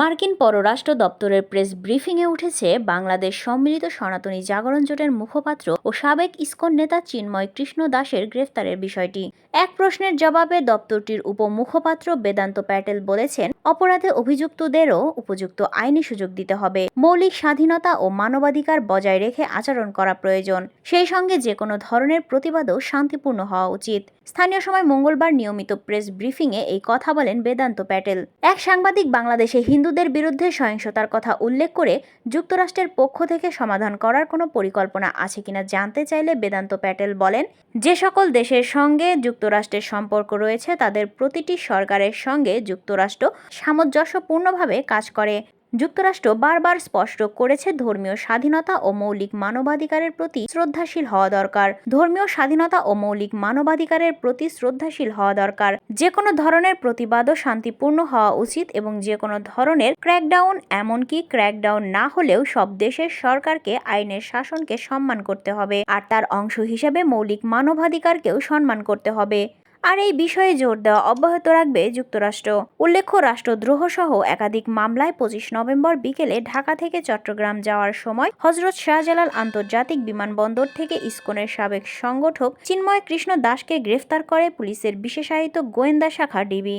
মার্কিন পররাষ্ট্র দপ্তরের প্রেস ব্রিফিংয়ে উঠেছে, বাংলাদেশ সম্মিলিত সনাতনী জাগরণ জোটের মুখপাত্র ও সাবেক ইসকন নেতা চিন্ময় কৃষ্ণ দাসের গ্রেফতারের বিষয়টি। এক প্রশ্নের জবাবে দপ্তরটির উপমুখপাত্র বেদান্ত প্যাটেল বলেছেন, অপরাধে অভিযুক্তদেরও উপযুক্ত আইনি সুযোগ দিতে হবে। মৌলিক স্বাধীনতা ও মানবাধিকার বজায় রেখে আচরণ করা প্রয়োজন। সেই সঙ্গে যে কোনো ধরনের প্রতিবাদও শান্তিপূর্ণ হওয়া উচিত। স্থানীয় সময় মঙ্গলবার নিয়মিত প্রেস ব্রিফিংয়ে এই কথা বলেন বেদান্ত প্যাটেল। এক সাংবাদিক বাংলাদেশে হিন্দুদের বিরুদ্ধে সহিংসতার কথা উল্লেখ করে যুক্তরাষ্ট্রের পক্ষ থেকে সমাধান করার কোনো পরিকল্পনা আছে কিনা জানতে চাইলে বেদান্ত প্যাটেল বলেন, যে সকল দেশের সঙ্গে যুক্তরাষ্ট্রের সম্পর্ক রয়েছে, তাদের প্রতিটি সরকারের সঙ্গে যুক্তরাষ্ট্র সামঞ্জস্যপূর্ণভাবে কাজ করে। যুক্তরাষ্ট্র বারবার স্পষ্ট করেছে ধর্মীয় স্বাধীনতা ও মৌলিক মানবাধিকারের প্রতি শ্রদ্ধাশীল হওয়া দরকার। ধর্মীয় স্বাধীনতা ও মৌলিক মানবাধিকারের প্রতি শ্রদ্ধাশীল হওয়া দরকার। যে কোনো ধরনের প্রতিবাদও শান্তিপূর্ণ হওয়া উচিত এবং যে কোনো ধরনের ক্র্যাকডাউন এমনকি ক্র্যাকডাউন না হলেও সব দেশের সরকারকে আইনের শাসনকে সম্মান করতে হবে। আর তার অংশ হিসেবে মৌলিক মানবাধিকারকেও সম্মান করতে হবে। আর এই বিষয়ে জোর দেওয়া অব্যাহত রাখবে যুক্তরাষ্ট্র। উল্লেখ্য রাষ্ট্রদ্রোহ সহ একাধিক মামলায় পঁচিশ নভেম্বর বিকেলে ঢাকা থেকে চট্টগ্রাম যাওয়ার সময় হজরত শাহজালাল আন্তর্জাতিক বিমানবন্দর থেকে ইসকনের সাবেক সংগঠক চিন্ময় কৃষ্ণ দাসকে গ্রেফতার করে পুলিশের বিশেষায়িত গোয়েন্দা শাখা ডিবি।